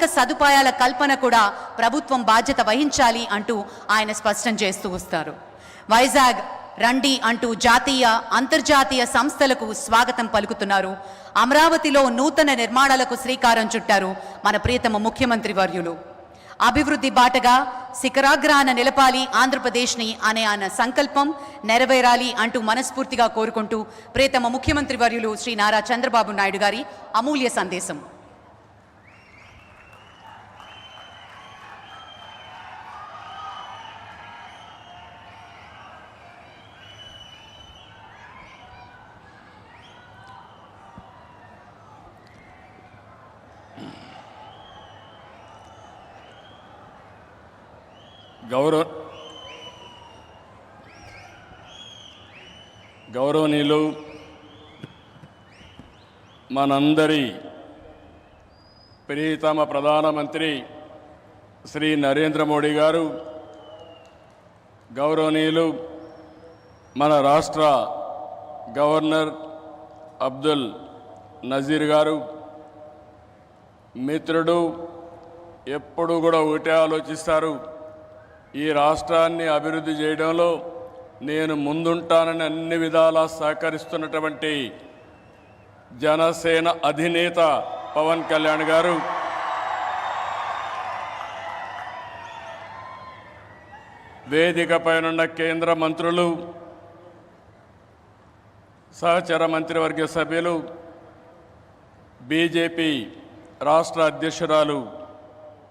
మౌలిక సదుపాయాల కల్పన కూడా ప్రభుత్వం బాధ్యత వహించాలి అంటూ ఆయన స్పష్టం చేస్తూ వస్తారు. వైజాగ్ రండి అంటూ జాతీయ అంతర్జాతీయ సంస్థలకు స్వాగతం పలుకుతున్నారు. అమరావతిలో నూతన నిర్మాణాలకు శ్రీకారం చుట్టారు మన ప్రియతమ ముఖ్యమంత్రి వర్యులు. అభివృద్ధి బాటగా శిఖరాగ్రాన నిలపాలి ఆంధ్రప్రదేశ్ని అనే ఆయన సంకల్పం నెరవేరాలి అంటూ మనస్ఫూర్తిగా కోరుకుంటూ ప్రియతమ ముఖ్యమంత్రి వర్యులు శ్రీ నారా చంద్రబాబు నాయుడు గారి అమూల్య సందేశం. గౌరవ గౌరవనీయులు మనందరి ప్రియతమ ప్రధానమంత్రి శ్రీ నరేంద్ర మోడీ గారు గౌరవనీయులు మన రాష్ట్ర గవర్నర్ అబ్దుల్ నజీర్ గారు మిత్రుడు ఎప్పుడు కూడా ఒకటే ఆలోచిస్తారు. ఈ రాష్ట్రాన్ని అభివృద్ధి చేయడంలో నేను ముందుంటానని అన్ని విధాలా సహకరిస్తున్నటువంటి జనసేన అధినేత పవన్ కళ్యాణ్ గారు. వేదిక పైనున్న కేంద్ర మంత్రులు సహచర మంత్రివర్గ సభ్యులు బీజేపీ రాష్ట్ర అధ్యక్షురాలు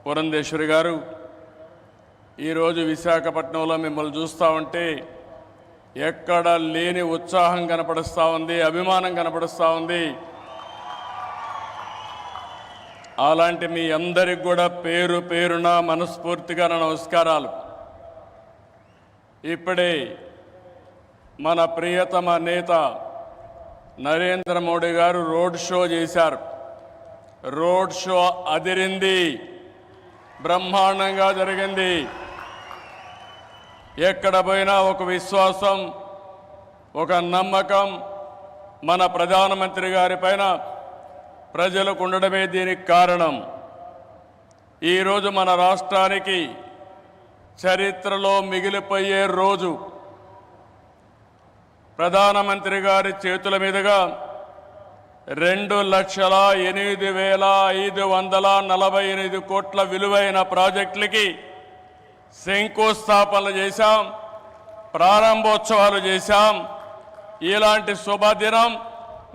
పురంధేశ్వరి గారు ఈరోజు విశాఖపట్నంలో మిమ్మల్ని చూస్తూ ఉంటే ఎక్కడ లేని ఉత్సాహం కనపడుస్తూ ఉంది అభిమానం కనపడుస్తూ ఉంది. అలాంటి మీ అందరికి కూడా పేరు పేరున మనస్ఫూర్తిగా నా నమస్కారాలు. ఇప్పుడే మన ప్రియతమ నేత నరేంద్ర మోడీ గారు రోడ్ షో చేశారు. రోడ్ షో అదిరింది బ్రహ్మాండంగా జరిగింది. ఎక్కడ పోయినా ఒక విశ్వాసం ఒక నమ్మకం మన ప్రధానమంత్రి గారి పైన ప్రజలకు ఉండడమే దీనికి కారణం. ఈరోజు మన రాష్ట్రానికి చరిత్రలో మిగిలిపోయే రోజు. ప్రధానమంత్రి గారి చేతుల మీదుగా రెండు లక్షల ఎనిమిది వేల ఐదు వందల నలభై ఎనిమిది కోట్ల విలువైన ప్రాజెక్టులకి శంకుస్థాపనలు చేశాం ప్రారంభోత్సవాలు చేశాం. ఇలాంటి శుభదినం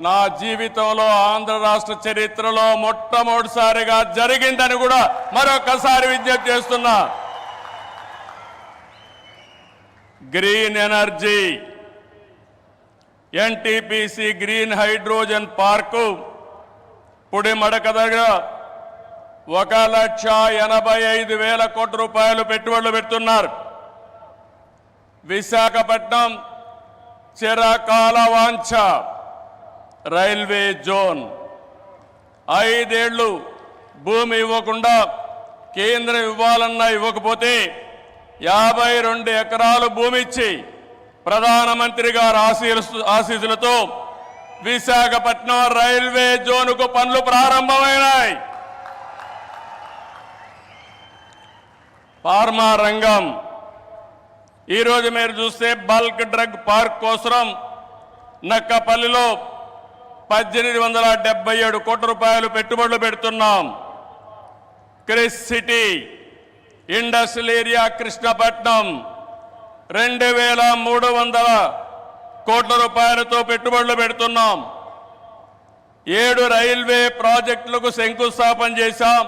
నా జీవితంలో ఆంధ్ర రాష్ట్ర చరిత్రలో మొట్టమొదటిసారిగా జరిగిందని కూడా మరొకసారి విజ్ఞప్తి చేస్తున్నా. Green energy NTPC green hydrogen park Pudimadaka దగ్గర ఒక లక్ష ఎనభై ఐదు వేల కోట్ల రూపాయలు పెట్టుబడులు పెడుతున్నారు. విశాఖపట్నం చిరకాల వాంఛ రైల్వే జోన్. ఐదేళ్ళు భూమి ఇవ్వకుండా కేంద్రం ఇవ్వాలన్నా ఇవ్వకపోతే యాభై రెండు ఎకరాలు భూమి ఇచ్చి ప్రధానమంత్రి గారు ఆశీస్సు ఆశీసులతో విశాఖపట్నం రైల్వే జోన్కు పనులు ప్రారంభమైనాయి. ఫార్మా రంగం. ఈరోజు మీరు చూస్తే బల్క్ డ్రగ్ పార్క్ కోసం నక్కపల్లిలో పద్దెనిమిది వందల డెబ్బై ఏడు కోట్ల రూపాయలు పెట్టుబడులు పెడుతున్నాం. Kris city industrial area Krishnapatnam రెండు వేల మూడు వందల కోట్ల రూపాయలతో పెట్టుబడులు పెడుతున్నాం. ఏడు రైల్వే ప్రాజెక్టులకు శంకుస్థాపన చేశాం.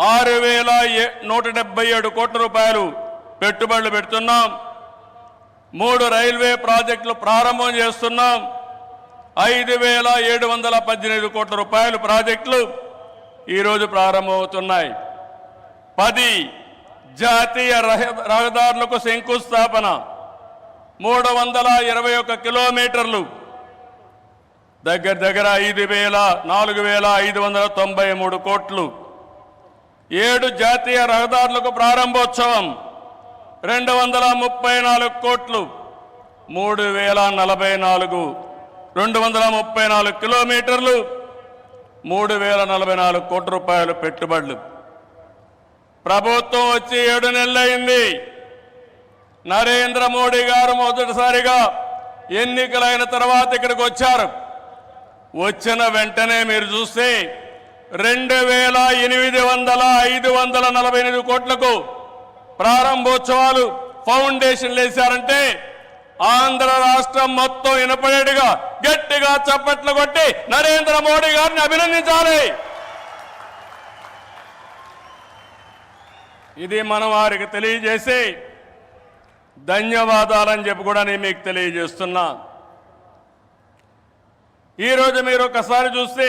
ఆరు వేల ఏ- నూట డెబ్బై ఏడు కోట్ల రూపాయలు పెట్టుబడులు పెడుతున్నాం. మూడు రైల్వే ప్రాజెక్టులు ప్రారంభం చేస్తున్నాం. ఐదు వేల ఏడు వందల పద్దెనిమిది కోట్ల రూపాయలు ప్రాజెక్టులు ఈరోజు ప్రారంభమవుతున్నాయి. పది జాతీయ రహ- రహదారులకు శంకుస్థాపన మూడు వందల ఇరవై ఒక్క కిలోమీటర్లు. దగ్గర దగ్గర ఐదు వేల నాలుగు వేల ఐదు వందల తొంభై మూడు కోట్లు. ఏడు జాతీయ రహదారులకు ప్రారంభోత్సవం. రెండు వందల ముప్పై నాలుగు కోట్లు మూడు వేల నలభై నాలుగు. రెండు వందల ముప్పై నాలుగు కిలోమీటర్లు మూడు వేల నలభై నాలుగు కోట్ల రూపాయలు పెట్టుబడులు. ప్రభుత్వం వచ్చి ఏడు నెలలైంది నరేంద్ర మోడీ గారు మొదటిసారిగా ఎన్నికలైన తర్వాత ఇక్కడికి వచ్చారు. వచ్చిన వెంటనే మీరు చూస్తే రెండు వేల ఎనిమిది వందల ఐదు వందల నలభై ఎనిమిది కోట్లకు ప్రారంభోత్సవాలు ఫౌండేషన్ వేశారంటే ఆంధ్ర రాష్ట్రం మొత్తం వినపడేట్టుగా గట్టిగా చప్పట్లు కొట్టి నరేంద్ర మోడీ గారిని అభినందించాలి. ఇది మనం వారికి తెలియజేసి ధన్యవాదాలని చెప్పి కూడా నేను మీకు తెలియజేస్తున్నా. ఈరోజు మీరు ఒకసారి చూస్తే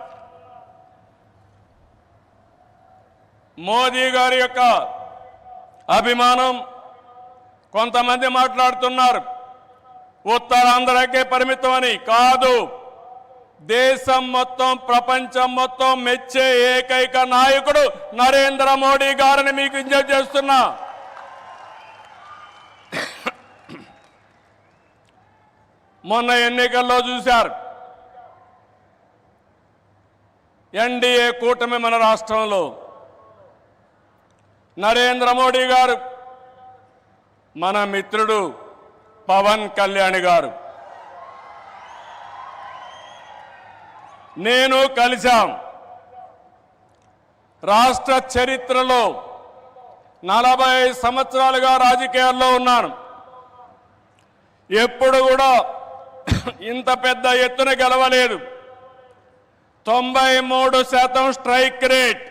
మోదీ గారి యొక్క అభిమానం కొంతమంది మాట్లాడుతున్నారు. ఉత్తరాంధ్రకే పరిమితం అని కాదు. దేశం మొత్తం ప్రపంచం మొత్తం మెచ్చే ఏకైక నాయకుడు నరేంద్ర మోడీ గారిని మీకు ఇంజెక్ట్ చేస్తున్నా. మొన్న ఎన్నికల్లో చూశారు. ఎన్డీఏ కూటమి మన రాష్ట్రంలో నరేంద్ర మోడీ గారు మన మిత్రుడు పవన్ కళ్యాణ్ గారు. నేను కలిశాం. రాష్ట్ర చరిత్రలో నలభై సంవత్సరాలుగా రాజకీయాల్లో ఉన్నాను. ఎప్పుడు కూడా ఇంత పెద్ద ఎత్తున గెలవలేదు. తొంభై మూడు శాతం స్ట్రైక్ రేట్.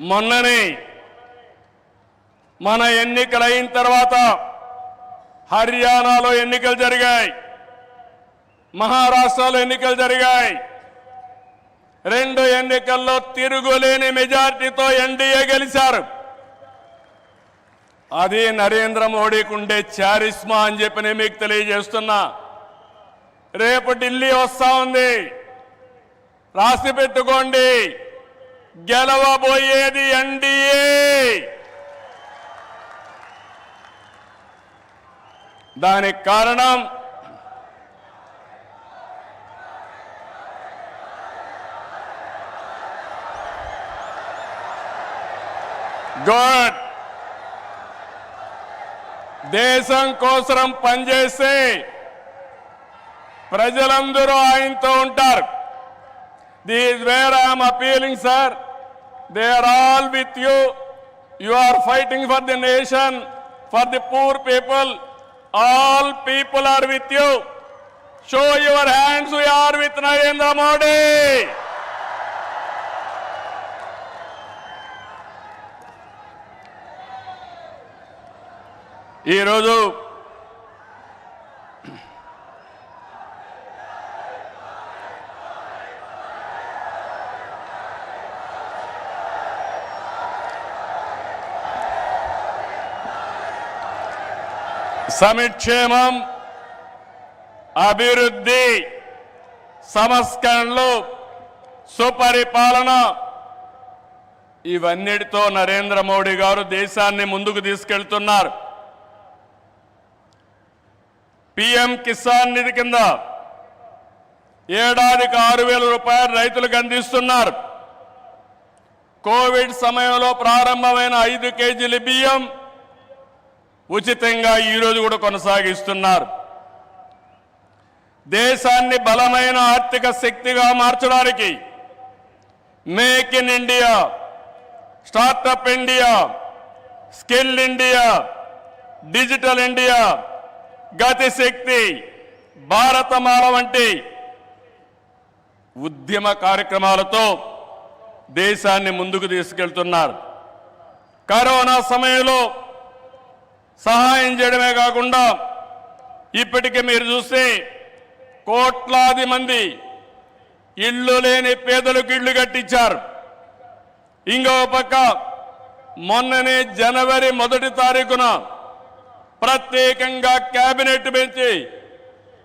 మొన్ననే మన ఎన్నికలు అయిన తర్వాత హర్యానాలో ఎన్నికలు జరిగాయి. మహారాష్ట్రలో ఎన్నికలు జరిగాయి. రెండు ఎన్నికల్లో తిరుగులేని మెజార్టీతో ఎన్డీఏ గెలిచారు. అది నరేంద్ర మోడీకి ఉండే చారిస్మా అని చెప్పి నేను మీకు తెలియజేస్తున్నా. రేపు ఢిల్లీ వస్తా ఉంది. రాసి పెట్టుకోండి. గెలవబోయేది ఎన్డీఏ. దానికి కారణం గుడ్. దేశం కోసం పనిచేస్తే ప్రజలందరూ ఆయనతో ఉంటారు. These where I'm appealing sir they are all with you you are fighting for the nation for the poor people all people are with you show your hands are with Narendra Modi ఈరోజు సమిక్షేమం అభివృద్ధి సంస్కరణలు సుపరిపాలన ఇవన్నిటితో నరేంద్ర మోడీ గారు దేశాన్ని ముందుకు తీసుకెళ్తున్నారు. PM Kisan నిధి కింద ఏడాదికి ఆరు వేల రూపాయలు రైతులకు అందిస్తున్నారు. కోవిడ్ సమయంలో ప్రారంభమైన ఐదు కేజీల బియ్యం ఉచితంగా ఈరోజు కూడా కొనసాగిస్తున్నారు. దేశాన్ని బలమైన ఆర్థిక శక్తిగా మార్చడానికి make in India startup India skill India digital India Gati Shakti Bharatmala వంటి ఉద్యమ కార్యక్రమాలతో దేశాన్ని ముందుకు తీసుకెళ్తున్నారు. కరోనా సమయంలో సహాయం చేయడమే కాకుండా ఇప్పటికే మీరు చూస్తే కోట్లాది మంది ఇళ్ళు లేని పేదలకు ఇళ్ళు కట్టించారు. ఇంకో పక్క మొన్ననే జనవరి మొదటి తారీఖున ప్రత్యేకంగా కేబినెట్ పెంచి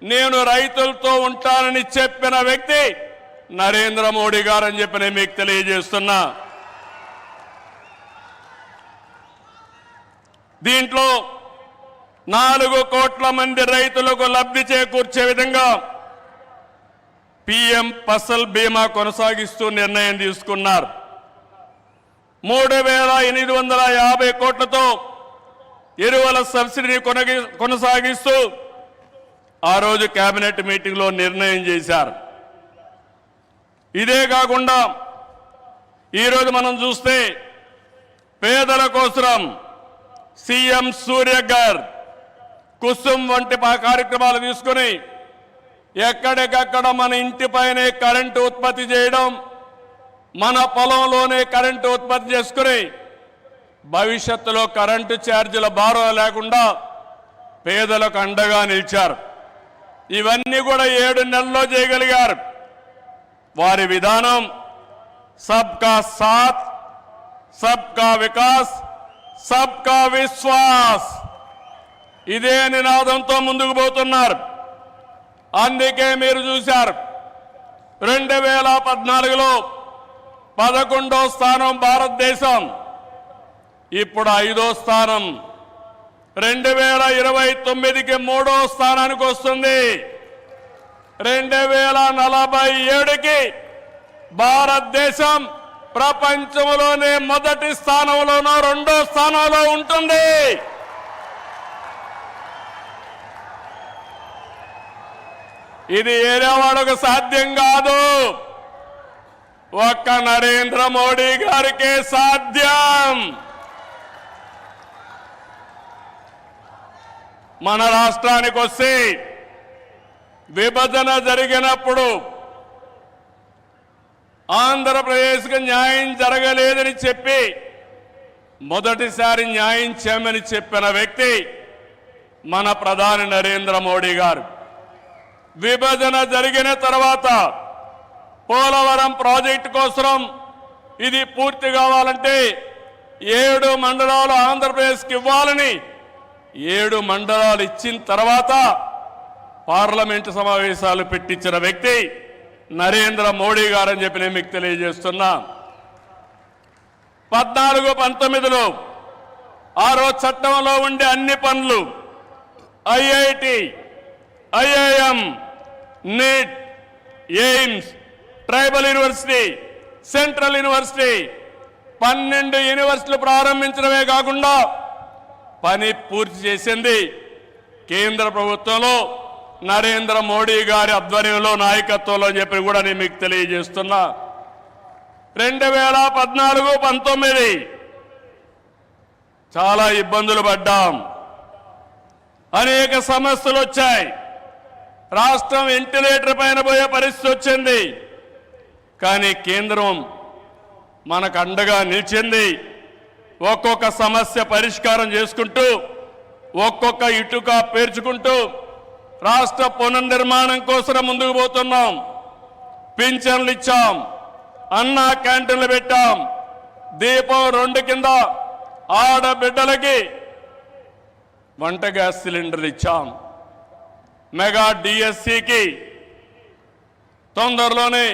నేను రైతులతో ఉంటానని చెప్పిన వ్యక్తి నరేంద్ర మోడీ గారు అని చెప్పి నేను మీకు తెలియజేస్తున్నా. దీంట్లో నాలుగు కోట్ల మంది రైతులకు లబ్ధి చేకూర్చే విధంగా పిఎం ఫసల్ బీమా కొనసాగిస్తూ నిర్ణయం తీసుకున్నారు. మూడు వేల ఎనిమిది వందల యాభై కోట్లతో ఎరువుల సబ్సిడీని కొనగి కొనసాగిస్తూ ఆ రోజు కేబినెట్ మీటింగ్లో నిర్ణయం చేశారు. ఇదే కాకుండా ఈరోజు మనం చూస్తే పేదల కోసం సీఎం సూర్య గారు కుసుమ్ వంటి కార్యక్రమాలు తీసుకుని ఎక్కడికక్కడ మన ఇంటిపైనే కరెంటు ఉత్పత్తి చేయడం మన పొలంలోనే కరెంటు ఉత్పత్తి చేసుకుని భవిష్యత్తులో కరెంటు ఛార్జీల భారం లేకుండా పేదలకు అండగా నిలిచారు. ఇవన్నీ కూడా ఏడు నెలల్లో చేయగలిగారు. వారి విధానం సబ్కా సాత్ సబ్కా వికాస్ సబ్కా విశ్వాస్. ఇదే నినాదంతో ముందుకు పోతున్నారు. అందుకే మీరు చూశారు. రెండు వేల పద్నాలుగులో పదకొండో స్థానం భారతదేశం. ఇప్పుడు ఐదో స్థానం. రెండు వేల ఇరవై తొమ్మిదికి మూడో స్థానానికి వస్తుంది. రెండు వేల నలభై ఏడుకి భారతదేశం ప్రపంచంలోనే మొదటి స్థానంలోనో రెండో స్థానంలో ఉంటుంది. ఇది ఏరే వాళ్ళకు సాధ్యం కాదు. ఒక్క నరేంద్ర మోడీ గారికే సాధ్యం. మన రాష్ట్రానికి వస్తే విభజన జరిగినప్పుడు ఆంధ్రప్రదేశ్కు న్యాయం జరగలేదని చెప్పి మొదటిసారి న్యాయం చేయమని చెప్పిన వ్యక్తి మన ప్రధాని నరేంద్ర మోడీ గారు. విభజన జరిగిన తర్వాత పోలవరం ప్రాజెక్టు కోసం ఇది పూర్తి కావాలంటే ఏడు మండలాలు ఆంధ్రప్రదేశ్కి ఇవ్వాలని ఏడు మండలాలు ఇచ్చిన తర్వాత పార్లమెంటు సమావేశాలు పెట్టించిన వ్యక్తి నరేంద్ర మోడీ గారని చెప్పి నేను మీకు తెలియజేస్తున్నా. పద్నాలుగు పంతొమ్మిదిలో ఆరో చట్టంలో ఉండే అన్ని పనులు IIT IIM NEET AIIMS tribal university central university పన్నెండు యూనివర్సిటీలు ప్రారంభించడమే కాకుండా పని పూర్తి చేసింది కేంద్ర ప్రభుత్వంలో. నరేంద్ర మోడీ గారి ఆధ్వర్యంలో నాయకత్వంలో అని చెప్పి కూడా నేను మీకు తెలియజేస్తున్నా. రెండు వేల పద్నాలుగు పంతొమ్మిది చాలా ఇబ్బందులు పడ్డాం. అనేక సమస్యలు వచ్చాయి. రాష్ట్రం వెంటిలేటర్ పైన పోయే పరిస్థితి వచ్చింది. కానీ కేంద్రం మనకు అండగా నిలిచింది. ఒక్కొక్క సమస్య పరిష్కారం చేసుకుంటూ ఒక్కొక్క ఇటుక పేర్చుకుంటూ రాష్ట్ర పునర్నిర్మాణం కోసం ముందుకు పోతున్నాం. పింఛన్లు ఇచ్చాం. అన్నా క్యాంటీన్లు పెట్టాం. దీపం రెండు కింద ఆడబిడ్డలకి వంట గ్యాస్ సిలిండర్లు ఇచ్చాం. మెగా డిఎస్సికి తొందరలోనే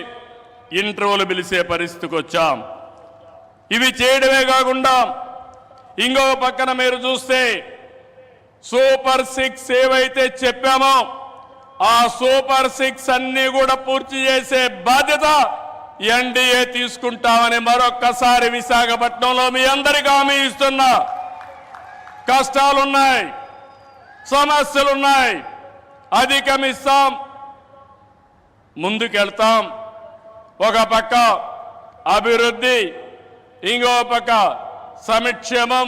ఇంటర్వ్యూలు పిలిచే పరిస్థితికి వచ్చాం. ఇవి చేయడమే కాకుండా ఇంకో పక్కన మీరు చూస్తే సూపర్ సిక్స్ ఏవైతే చెప్పామో ఆ సూపర్ సిక్స్ అన్ని కూడా పూర్తి చేసే బాధ్యత ఎన్డీఏ తీసుకుంటామని మరొక్కసారి విశాఖపట్నంలో మీ అందరికీ హామీ ఇస్తున్నా. కష్టాలున్నాయి సమస్యలున్నాయి అధిగమిస్తాం ముందుకెళ్తాం. ఒక పక్క అభివృద్ధి ఇంకో పక్క సమక్షేమం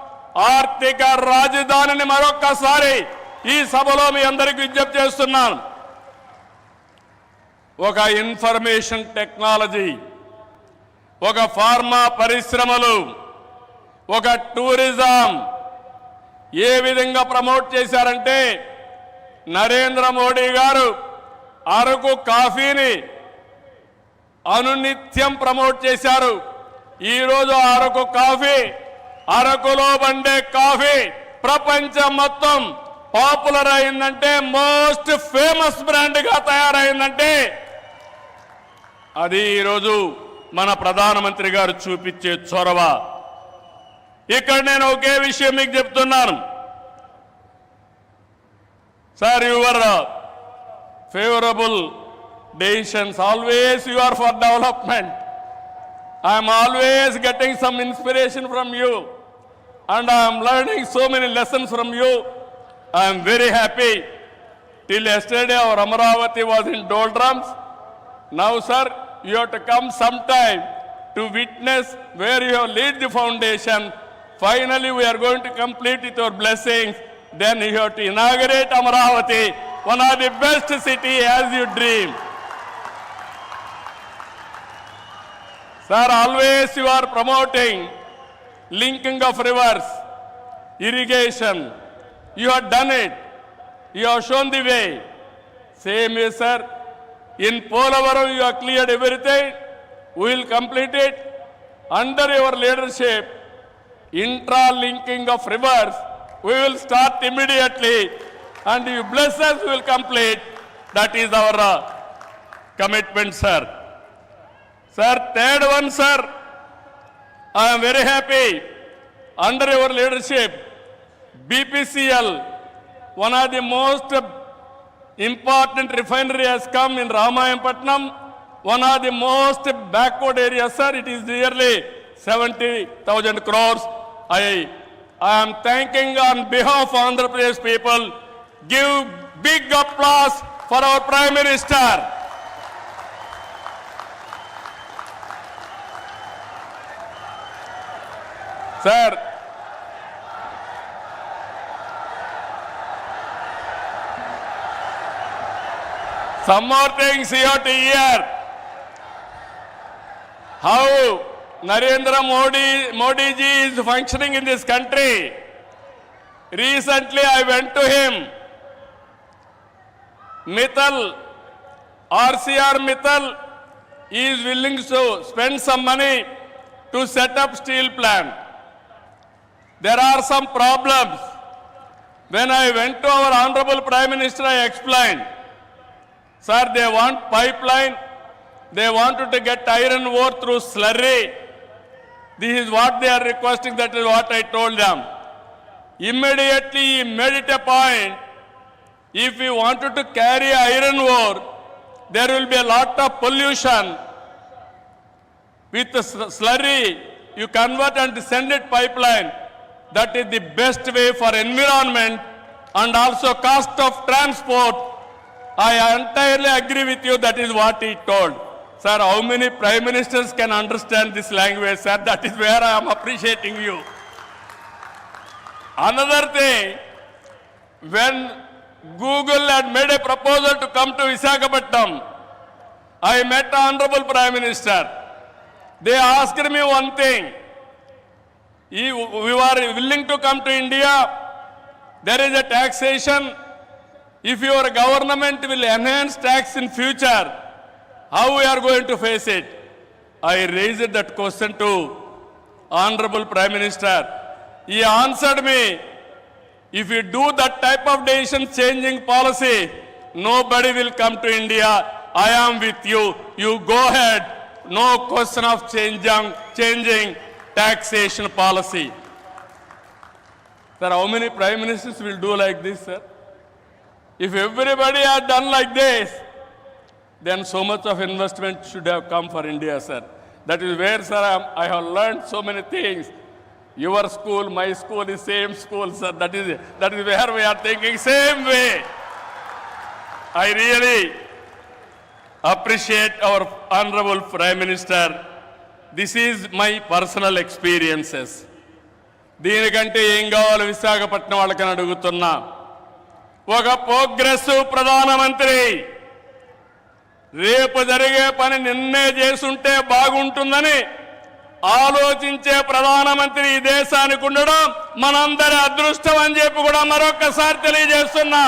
ఆర్థిక రాజధానిని మరొక్కసారి ఈ సభలో మీ అందరికీ విజ్ఞప్తి చేస్తున్నాను. ఒక ఇన్ఫర్మేషన్ టెక్నాలజీ ఒక ఫార్మా పరిశ్రమలు ఒక టూరిజం ఏ విధంగా ప్రమోట్ చేశారంటే నరేంద్ర మోడీ గారు అరకు కాఫీని అనునిత్యం ప్రమోట్ చేశారు. ఈరోజు అరకు కాఫీ అరకులో వండే కాఫీ ప్రపంచం మొత్తం పాపులర్ అయిందంటే మోస్ట్ ఫేమస్ బ్రాండ్గా తయారైందంటే అది ఈరోజు మన ప్రధానమంత్రి గారు చూపించే చొరవ. ఇక్కడ నేను ఒకే విషయం మీకు చెప్తున్నాను. Sir your favourable decisions always you are for development I am always getting some inspiration from you. And I am learning so many lessons from you. I am very happy. Till yesterday, our Amaravati was in doldrums. Now, sir, you have to come sometime to witness where you have laid the foundation. Finally, we are going to complete with your blessings. Then you have to inaugurate Amaravati, one of the best city as you dream. Sir, always you are promoting linking of rivers, irrigation. You have done it. You have shown the way. Same way, sir. In Polavaram, you have cleared everything. We will complete it. Under your leadership, intra-linking of rivers, we will start immediately. And you bless us, we will complete. That is our uh, commitment, sir. Sir, third one, sir. I am very happy. Under your leadership, BPCL, one of the most important refinery has come in Ramayampatnam, one of the most backward areas, sir. It is nearly 70,000 crores. I, I am thanking on behalf of Andhra Pradesh people. Give big applause for our Prime Minister. Sir, Some more things you have to hear. How Narendra Modi, Modi ji is functioning in this country. Recently I went to him. Mittal, RCR Mittal is willing to spend some money to set up steel plant. There are some problems. When I went to our Honorable Prime Minister, I explained. Sir, they want pipeline. They wanted to get iron ore through slurry. This is what they are requesting. That is what I told them. Immediately he made it a point. If we wanted to carry iron ore, there will be a lot of pollution. With the slurry, you convert and send it pipeline. That is the best way for environment and also cost of transport. I entirely agree with you. That is what he told. Sir, how many prime ministers can understand this language, sir? That is where I am appreciating you. Another thing, when Google had made a proposal to come to Visakhapatnam, I met the Honorable Prime Minister. They asked me one thing. You are willing to come to India? There is a taxation. If your government will enhance tax in future, how we are going to face it? I raised that question to Honorable Prime Minister. He answered me, if you do that type of decision changing policy, nobody will come to India. I am with you. You go ahead. no question of changing, changing taxation policy. Sir, how many prime ministers will do like this, sir? If everybody had done like this, then so much of investment should have come for India, sir. That is where, sir, I have learned so many things. Your school, my school is same school, sir. That is, that is where we are thinking same way. I really appreciate our honorable Prime Minister. This is my personal experiences దీనికంటే ఏం కావాలో? విశాఖపట్నం వాళ్ళకని అడుగుతున్నా. ఒక progress ప్రధానమంత్రి రేపు జరిగే పని నిన్నే చేసుంటే బాగుంటుందని ఆలోచించే ప్రధానమంత్రి ఈ దేశానికి ఉండడం మనందరి అదృష్టం అని చెప్పి కూడా మరొకసారి తెలియజేస్తున్నా.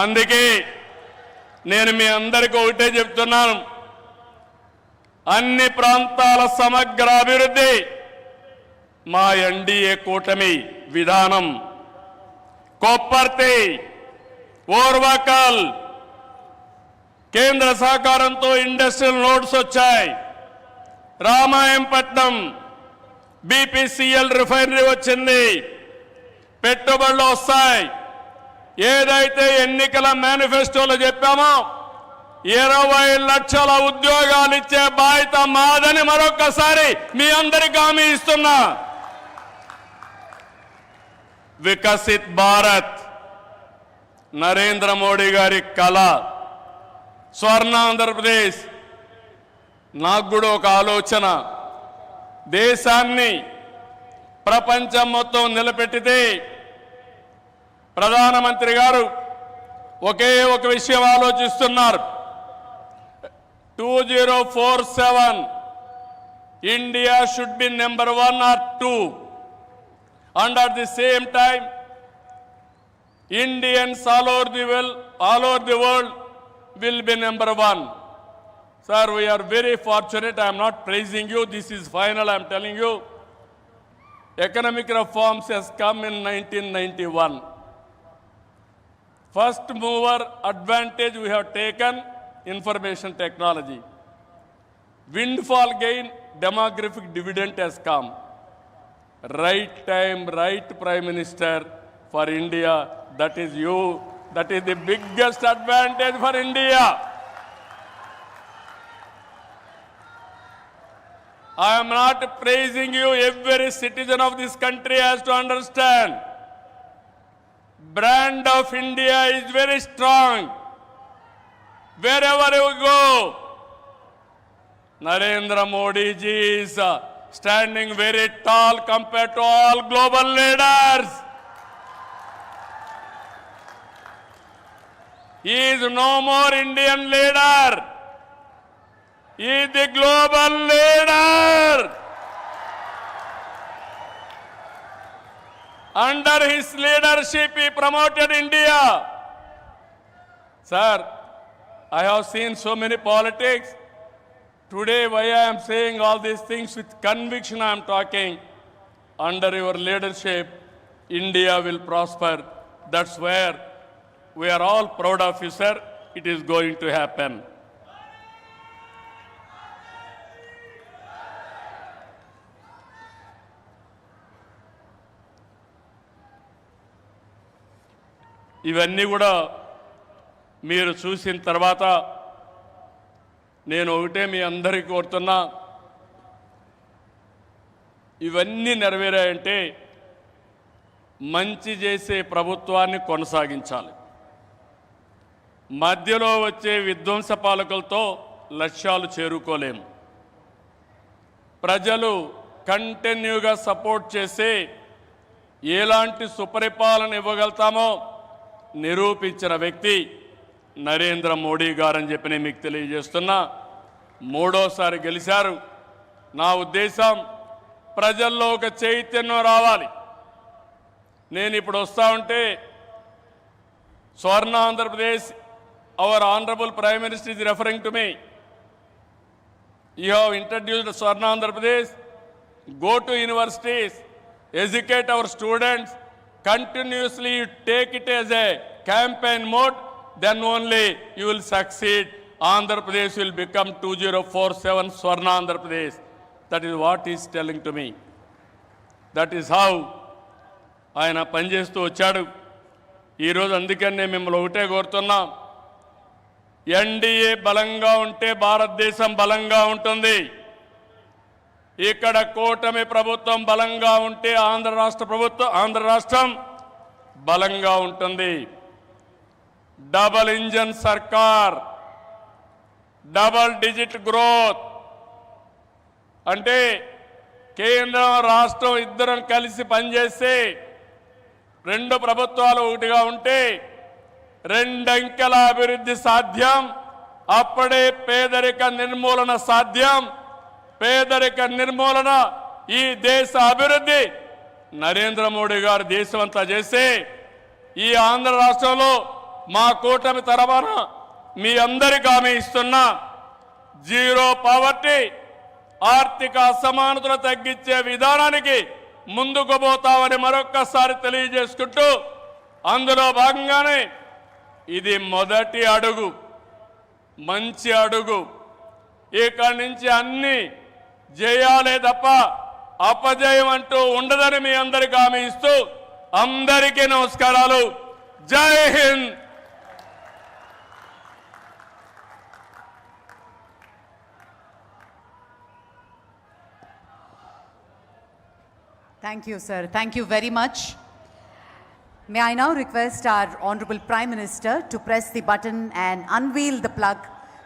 అందుకే నేను మీ అందరికీ ఒకటే చెప్తున్నాను. అన్ని ప్రాంతాల సమగ్ర అభివృద్ధి మా ఎన్డీఏ కూటమి విధానం. కొప్పర్తి ఓర్వకల్ కేంద్ర సహకారంతో ఇండస్ట్రియల్ నోట్స్ వచ్చాయి. రామాయంపట్నం బీపీసీఎల్ రిఫైనరీ వచ్చింది. పెట్టుబడులు వస్తాయి. ఏదైతే ఎన్నికల మేనిఫెస్టోలో చెప్పామో ఇరవై లక్షల ఉద్యోగాలు ఇచ్చే బాధ్యత మాదని మరొక్కసారి మీ అందరికి హామీ ఇస్తున్నా. వికసిత్ భారత్ నరేంద్ర మోడీ గారి కళ స్వర్ణ ఆంధ్రప్రదేశ్. నాకు కూడా ఒక ఆలోచన. దేశాన్ని ప్రపంచం మొత్తం నిలబెట్టితే ప్రధానమంత్రి గారు ఒకే ఒక విషయం ఆలోచిస్తున్నారు. Two zero four seven India should be number one or two and at the same time Indians all over the well all over the world will be number one sir we are very fortunate I'm not praising you this is final I'm telling you economic telling you. Economic reforms has come in 1991. First mover advantage we have taken information technology. Windfall gain, demographic dividend has come. Right time, right prime minister for India. That is you. That is the biggest advantage for India. I am not praising you. Every citizen of this country has to understand. Brand of India is very strong. Wherever you go, Narendra Modi ji is uh, standing very tall compared to all global leaders. He is no more Indian leader. He is the global leader. Under his leadership, he promoted India. Sir, I have seen so many politics. Today, why I am saying all these things with conviction, I am talking. Under your leadership, India will prosper. That's where we are all proud of you, sir. It is going to happen. ఇవన్నీ కూడా మీరు చూసిన తర్వాత నేను ఒకటే మీ అందరికీ కోరుతున్నా. ఇవన్నీ నెరవేరాయంటే మంచి చేసే ప్రభుత్వాన్ని కొనసాగించాలి. మధ్యలో వచ్చే విధ్వంస పాలకులతో లక్ష్యాలు చేరుకోలేము. ప్రజలు కంటిన్యూగా సపోర్ట్ చేసి ఎలాంటి సుపరిపాలన ఇవ్వగలుగుతామో నిరూపించిన వ్యక్తి నరేంద్ర మోడీ గారని చెప్పి నేను మీకు తెలియజేస్తున్నా. మూడోసారి గెలిచారు. నా ఉద్దేశం ప్రజల్లో ఒక చైతన్యం రావాలి. నేను ఇప్పుడు వస్తూ ఉంటే Swarna Andhra Pradesh our honourable prime minister is referring to me. You have introduced Swarna Andhra Pradesh. go to universities, educate our students, continuously you take it as a campaign mode then only you will succeed. Andhra Pradesh will become 2047 Swarna Andhra Pradesh. That is what he is telling to me. That is how ఆయన పనిచేస్తూ వచ్చాడు ఈరోజు అందుకని నేను మిమ్మల్ని ఒకటే కోరుతున్నాం NDA బలంగా ఉంటే భారతదేశం బలంగా ఉంటుంది ఇక్కడ కూటమి ప్రభుత్వం బలంగా ఉంటే ఆంధ్ర రాష్ట్ర ప్రభుత్వం ఆంధ్ర రాష్ట్రం బలంగా ఉంటుంది. డబల్ ఇంజన్ సర్కార్ డబల్ డిజిట్ గ్రోత్. అంటే కేంద్రం రాష్ట్రం ఇద్దరం కలిసి పనిచేస్తే రెండు ప్రభుత్వాలు ఒకటిగా ఉంటే రెండంకెల అభివృద్ధి సాధ్యం అప్పుడే పేదరిక నిర్మూలన సాధ్యం పేదరిక నిర్మూలన ఈ దేశ అభివృద్ధి నరేంద్ర మోడీ గారు దేశమంతా చేసి ఈ ఆంధ్ర రాష్ట్రంలో మా కూటమి తరఫున మీ అందరికీ ఆమె ఇస్తున్న జీరో పావర్టీ ఆర్థిక అసమానతలు తగ్గించే విధానానికి ముందుకు పోతామని మరొక్కసారి తెలియజేసుకుంటూ అందులో భాగంగానే ఇది మొదటి అడుగు మంచి అడుగు. ఇక్కడి నుంచి అన్నీ జయాలే తప్ప అపజయం అంటూ ఉండదని మీ అందరికీ హామీ ఇస్తూ అందరికీ నమస్కారాలు జై Hind Thank you, sir. Thank you very much. May I now request our Honorable Prime Minister to press the button and unveil the plug